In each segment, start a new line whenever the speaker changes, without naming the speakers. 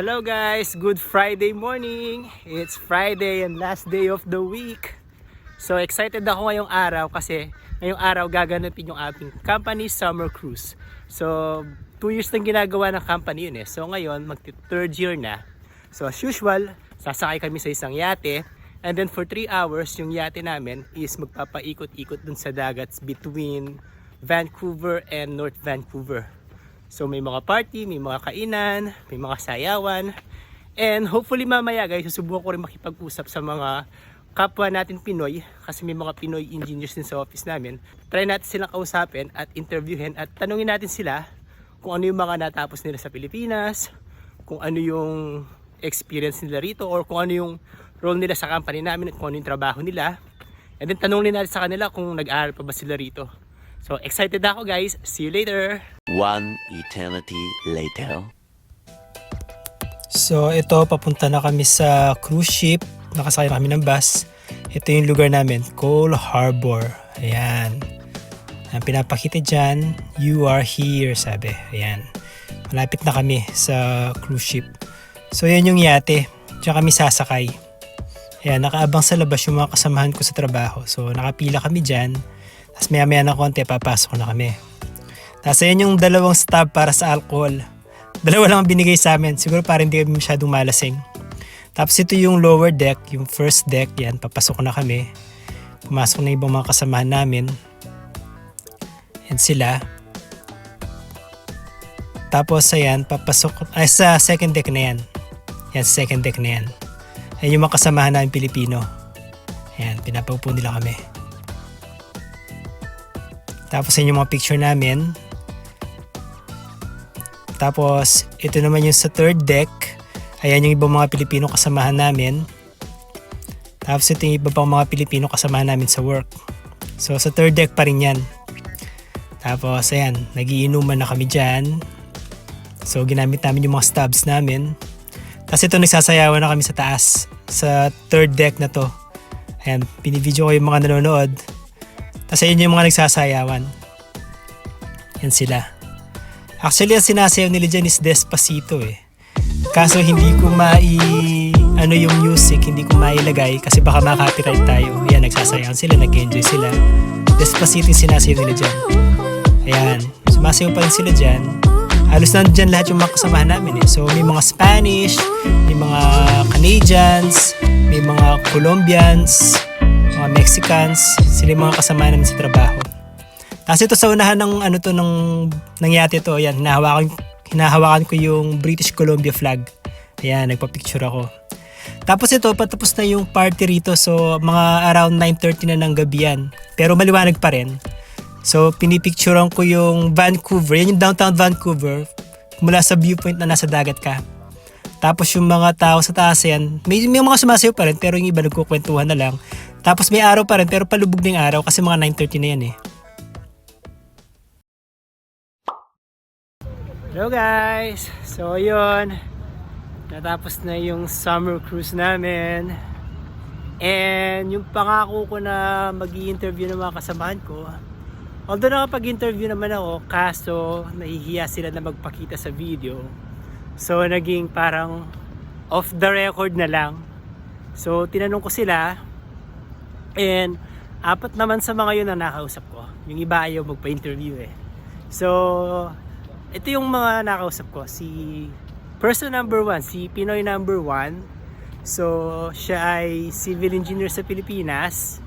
Hello guys, good Friday morning. It's Friday and last day of the week. So excited ako ngayong araw kasi ngayong araw gaganapin yung ating company summer cruise. So 2 years nang ginagawa ng company yun eh. So ngayon magti third year na. So as usual, sasakay kami sa isang yate and then for 3 hours yung yate namin is magpapaikot-ikot dun sa dagat between Vancouver and North Vancouver. So may mga party, may mga kainan, may mga sayawan. And hopefully mamaya guys, susubukan ko rin makipag-usap sa mga kapwa natin Pinoy kasi may mga Pinoy engineers din sa office namin. Try natin silang kausapin at interviewin at tanungin natin sila kung ano yung mga natapos nila sa Pilipinas, kung ano yung experience nila rito or kung ano yung role nila sa company namin at kung ano yung trabaho nila. And then tanungin natin sa kanila kung nag-aaral pa ba sila rito. So excited na ako guys. See you later!
One eternity later.
So ito, papunta na kami sa cruise ship. Nakasakay na kami ng bus. Ito yung lugar namin, Cole Harbor. Ayan. Ang pinapakita dyan, you are here, sabi. Ayan. Malapit na kami sa cruise ship. So yan yung yate. Diyan kami sasakay. Ayan, nakaabang sa labas yung mga kasamahan ko sa trabaho. So nakapila kami dyan. Tapos maya maya na konti, papasok na kami. Tapos ayan yung dalawang stop para sa alcohol. Dalawa lang ang binigay sa amin. Siguro para hindi kami masyadong malasing. Tapos ito yung lower deck, yung first deck. Yan, papasok na kami. Pumasok na ibang mga kasamahan namin. Yan sila. Tapos ayan, papasok. Ay, sa second deck na yan. Yan, second deck na yan. Yan yung mga kasamahan namin Pilipino. Ayan, pinapaupo nila kami. Tapos yan yung mga picture namin. Tapos, ito naman yung sa third deck. Ayan yung ibang mga Pilipino kasamahan namin. Tapos ito yung iba pang mga Pilipino kasamahan namin sa work. So, sa third deck pa rin yan. Tapos, ayan, nagiinuman na kami dyan. So, ginamit namin yung mga stubs namin. Tapos ito, nagsasayawan na kami sa taas. Sa third deck na to. Ayan, pinivideo ko yung mga nanonood. Tapos ayun yung mga nagsasayawan. Yan sila. Actually, ang sinasayaw nila dyan is Despacito eh. Kaso hindi ko mai ano yung music, hindi ko mailagay kasi baka ma-copyright tayo. Ayan, nagsasayaw sila, nag-enjoy sila. Despacito yung sinasayaw nila dyan. Ayan, sumasayaw pa rin sila dyan. Halos nandyan lahat yung mga kasamahan namin eh. So may mga Spanish, may mga Canadians, may mga Colombians, mga Mexicans, sila yung mga kasama namin sa trabaho. Tapos ito sa unahan ng ano to ng nangyate to, ayan, hinahawakan hinahawakan ko yung British Columbia flag. Ayan, nagpa-picture ako. Tapos ito, patapos na yung party rito. So, mga around 9.30 na ng gabi yan. Pero maliwanag pa rin. So, pinipicturean ko yung Vancouver. Yan yung downtown Vancouver. Mula sa viewpoint na nasa dagat ka. Tapos yung mga tao sa taas yan, may, may mga sumasayaw pa rin pero yung iba nagkukwentuhan na lang. Tapos may araw pa rin pero palubog na yung araw kasi mga 9.30 na yan eh. Hello guys! So yun, natapos na yung summer cruise namin. And yung pangako ko na mag interview ng mga kasamahan ko, although nakapag-interview naman ako, kaso nahihiya sila na magpakita sa video. So naging parang off the record na lang. So tinanong ko sila, and apat naman sa mga yun na nakausap ko. Yung iba ayaw magpa-interview eh. So, ito yung mga nakausap ko. Si person number one, si Pinoy number one. So, siya ay civil engineer sa Pilipinas.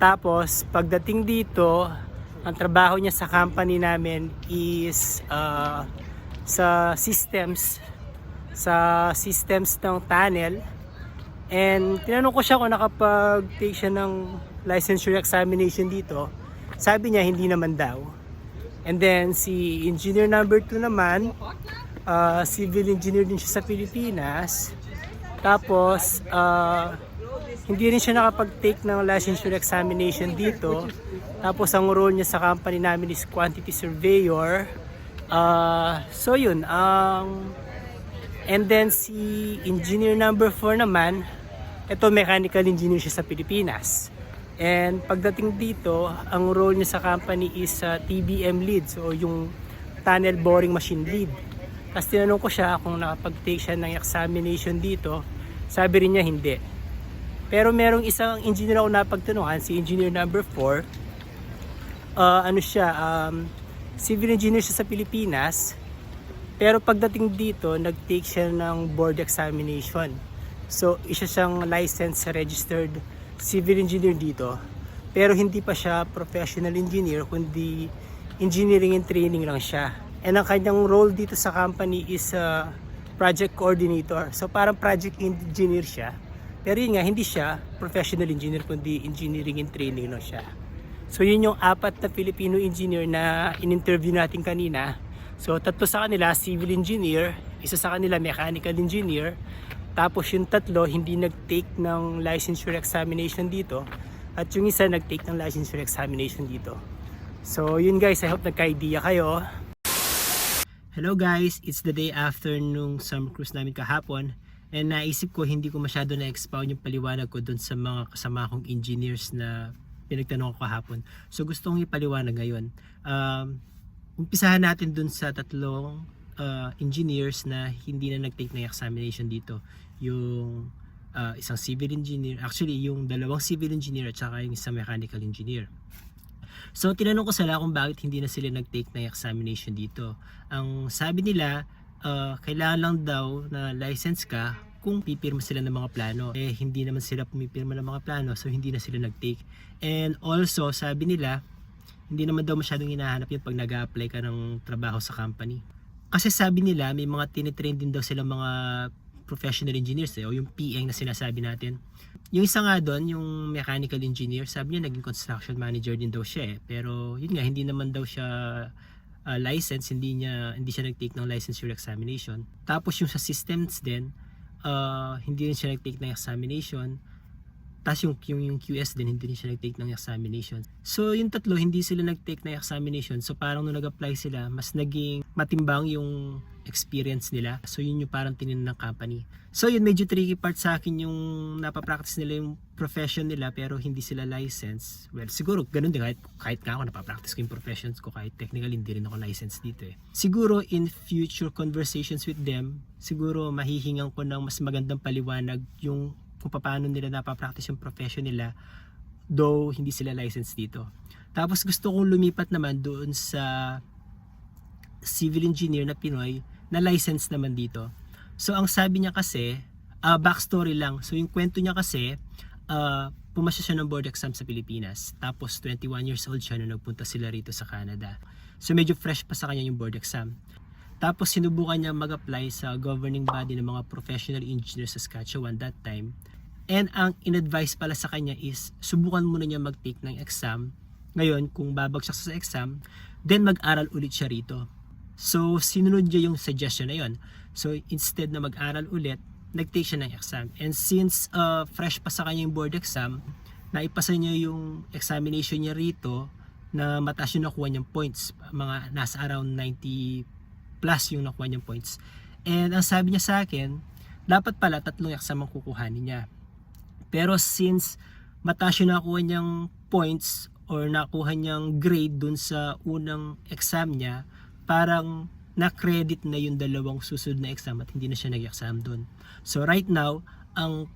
Tapos, pagdating dito, ang trabaho niya sa company namin is uh, sa systems sa systems ng tunnel and tinanong ko siya kung nakapag-take siya ng licensure examination dito sabi niya hindi naman daw And then si engineer number 2 naman, uh, civil engineer din siya sa Pilipinas. Tapos uh, hindi rin siya nakapag-take ng licensure examination dito. Tapos ang role niya sa company namin is quantity surveyor. Uh, so yun, ang and then si engineer number 4 naman, ito mechanical engineer siya sa Pilipinas. And pagdating dito, ang role niya sa company is uh, TBM lead. So yung tunnel boring machine lead. Tapos tinanong ko siya kung nakapag-take siya ng examination dito. Sabi rin niya hindi. Pero merong isang engineer ako napagtanungan, si engineer number 4. Uh, ano siya, um, civil engineer siya sa Pilipinas. Pero pagdating dito, nag-take siya ng board examination. So, isa siyang licensed registered civil engineer dito. Pero hindi pa siya professional engineer, kundi engineering and training lang siya. And ang kanyang role dito sa company is uh, project coordinator. So parang project engineer siya. Pero yun nga, hindi siya professional engineer, kundi engineering and training lang siya. So yun yung apat na Filipino engineer na in-interview natin kanina. So tatlo sa kanila civil engineer, isa sa kanila mechanical engineer, tapos yung tatlo hindi nag-take ng licensure examination dito at yung isa nag-take ng licensure examination dito. So yun guys, I hope nagka-idea kayo. Hello guys, it's the day after nung summer cruise namin kahapon and naisip ko hindi ko masyado na-expound yung paliwanag ko dun sa mga kasama kong engineers na pinagtanong ko kahapon. So gusto kong ipaliwanag ngayon. Um, umpisahan natin dun sa tatlong uh, engineers na hindi na nag-take ng examination dito. Yung uh, isang civil engineer, actually yung dalawang civil engineer at saka yung isang mechanical engineer. So tinanong ko sila kung bakit hindi na sila nag-take ng examination dito. Ang sabi nila, uh, kailangan lang daw na license ka kung pipirma sila ng mga plano. Eh hindi naman sila pumipirma ng mga plano so hindi na sila nag-take. And also sabi nila, hindi naman daw masyadong hinahanap yung pag nag apply ka ng trabaho sa company. Kasi sabi nila may mga tinitrain din daw sila mga professional engineers eh, o yung PM na sinasabi natin. Yung isa nga doon, yung mechanical engineer, sabi niya naging construction manager din daw siya eh. Pero yun nga, hindi naman daw siya uh, license, hindi niya hindi siya nag-take ng licensure examination. Tapos yung sa systems din, uh, hindi rin siya nag-take ng examination. Tapos yung, yung, yung QS din, hindi siya nag-take ng examination. So yung tatlo, hindi sila nag-take ng examination. So parang nung nag-apply sila, mas naging matimbang yung experience nila. So yun yung parang tinin ng company. So yun, medyo tricky part sa akin yung napapractice nila yung profession nila pero hindi sila license. Well, siguro ganun din kahit, kahit nga ako napapractice ko yung professions ko kahit technically hindi rin ako licensed dito eh. Siguro in future conversations with them, siguro mahihingan ko ng mas magandang paliwanag yung kung paano nila napapractice yung profession nila though hindi sila licensed dito. Tapos gusto kong lumipat naman doon sa civil engineer na Pinoy na licensed naman dito. So ang sabi niya kasi, uh, backstory lang. So yung kwento niya kasi, uh, pumasya siya ng board exam sa Pilipinas. Tapos 21 years old siya nung nagpunta sila rito sa Canada. So medyo fresh pa sa kanya yung board exam. Tapos sinubukan niya mag-apply sa governing body ng mga professional engineers sa Saskatchewan that time. And ang in-advise pala sa kanya is subukan muna niya mag-take ng exam. Ngayon, kung babagsak sa exam, then mag-aral ulit siya rito. So, sinunod niya yung suggestion na yon. So, instead na mag-aral ulit, nag-take siya ng exam. And since uh, fresh pa sa kanya yung board exam, naipasa niya yung examination niya rito na mataas yung nakuha niyang points. Mga nasa around 90 plus yung nakuha niyang points. And ang sabi niya sa akin, dapat pala tatlong exam ang kukuhanin niya. Pero since mataas yung nakuha niyang points or nakuha niyang grade dun sa unang exam niya, parang na-credit na yung dalawang susunod na exam at hindi na siya nag-exam dun. So right now, ang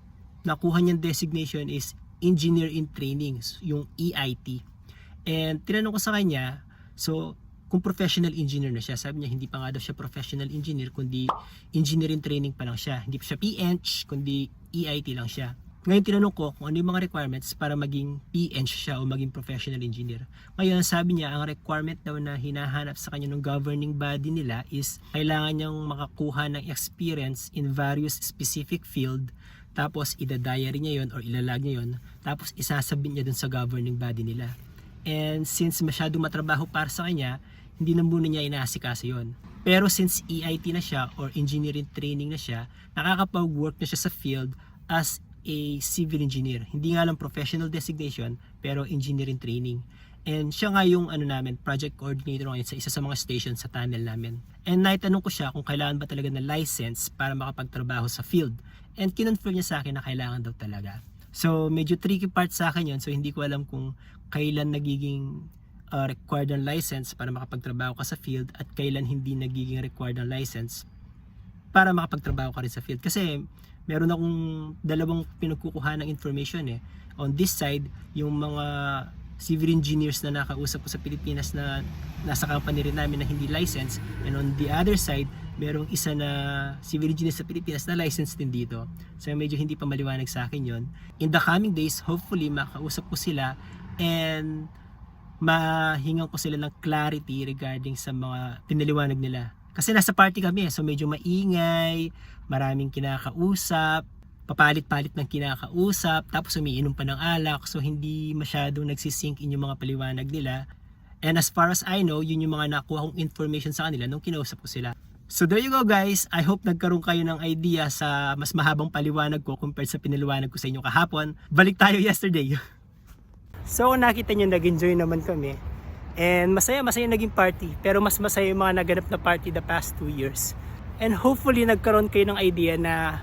nakuha niyang designation is Engineer in Training, yung EIT. And tinanong ko sa kanya, so kung professional engineer na siya, sabi niya hindi pa nga daw siya professional engineer, kundi engineering training pa lang siya. Hindi pa siya PH, kundi EIT lang siya. Ngayon tinanong ko kung ano yung mga requirements para maging PN siya o maging professional engineer. Ngayon sabi niya ang requirement daw na hinahanap sa kanya ng governing body nila is kailangan niyang makakuha ng experience in various specific field tapos ida-diary niya yon or ilalag niya yon tapos isasabit niya dun sa governing body nila. And since masyadong matrabaho para sa kanya, hindi na muna niya inaasikaso yon. Pero since EIT na siya or engineering training na siya, nakakapag-work na siya sa field as a civil engineer. Hindi nga lang professional designation, pero engineering training. And siya nga yung ano namin, project coordinator ngayon sa isa sa mga station sa tunnel namin. And naitanong ko siya kung kailangan ba talaga ng license para makapagtrabaho sa field. And kinonfirm niya sa akin na kailangan daw talaga. So medyo tricky part sa akin yun. So hindi ko alam kung kailan nagiging uh, required ng license para makapagtrabaho ka sa field at kailan hindi nagiging required ng license para makapagtrabaho ka rin sa field. Kasi meron akong dalawang pinagkukuha ng information eh. On this side, yung mga civil engineers na nakausap ko sa Pilipinas na nasa company rin namin na hindi license. And on the other side, merong isa na civil engineer sa Pilipinas na license din dito. So medyo hindi pa maliwanag sa akin yon. In the coming days, hopefully makausap ko sila and mahingan ko sila ng clarity regarding sa mga pinaliwanag nila. Kasi nasa party kami, so medyo maingay, maraming kinakausap, papalit-palit ng kinakausap, tapos umiinom pa ng alak, so hindi masyadong nagsisink in yung mga paliwanag nila. And as far as I know, yun yung mga nakuha kong information sa kanila nung kinausap ko sila. So there you go guys, I hope nagkaroon kayo ng idea sa mas mahabang paliwanag ko compared sa pinaliwanag ko sa inyo kahapon. Balik tayo yesterday. So nakita nyo, nag-enjoy naman kami. And masaya, masaya naging party. Pero mas masaya yung mga naganap na party the past two years. And hopefully nagkaroon kayo ng idea na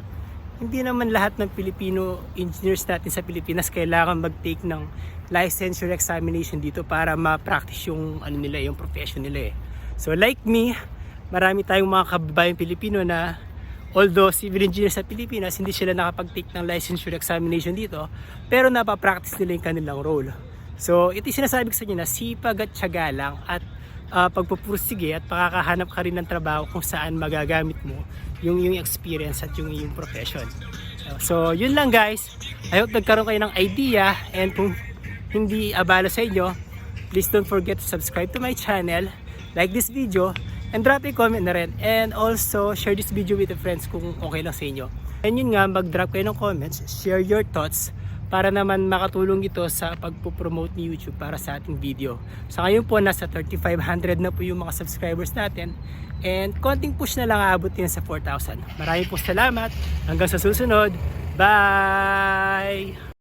hindi naman lahat ng Filipino engineers natin sa Pilipinas kailangan mag-take ng licensure examination dito para ma-practice yung ano nila, yung profession nila eh. So like me, marami tayong mga kababayang Pilipino na although civil engineer sa Pilipinas, hindi sila nakapag-take ng licensure examination dito, pero napapractice nila yung kanilang role. So, ito yung sinasabi ko sa inyo na sipag at tiyaga lang at uh, pagpupursige at pakakahanap ka rin ng trabaho kung saan magagamit mo yung, yung experience at yung, yung profession. So, yun lang guys. I hope nagkaroon kayo ng idea and kung hindi abala sa inyo, please don't forget to subscribe to my channel, like this video, and drop a comment na rin. And also, share this video with your friends kung okay lang sa inyo. And yun nga, mag-drop kayo ng comments, share your thoughts, para naman makatulong ito sa pagpo-promote ni YouTube para sa ating video. Sa ngayon po, nasa 3,500 na po yung mga subscribers natin. And konting push na lang aabot din sa 4,000. Maraming po salamat. Hanggang sa susunod. Bye!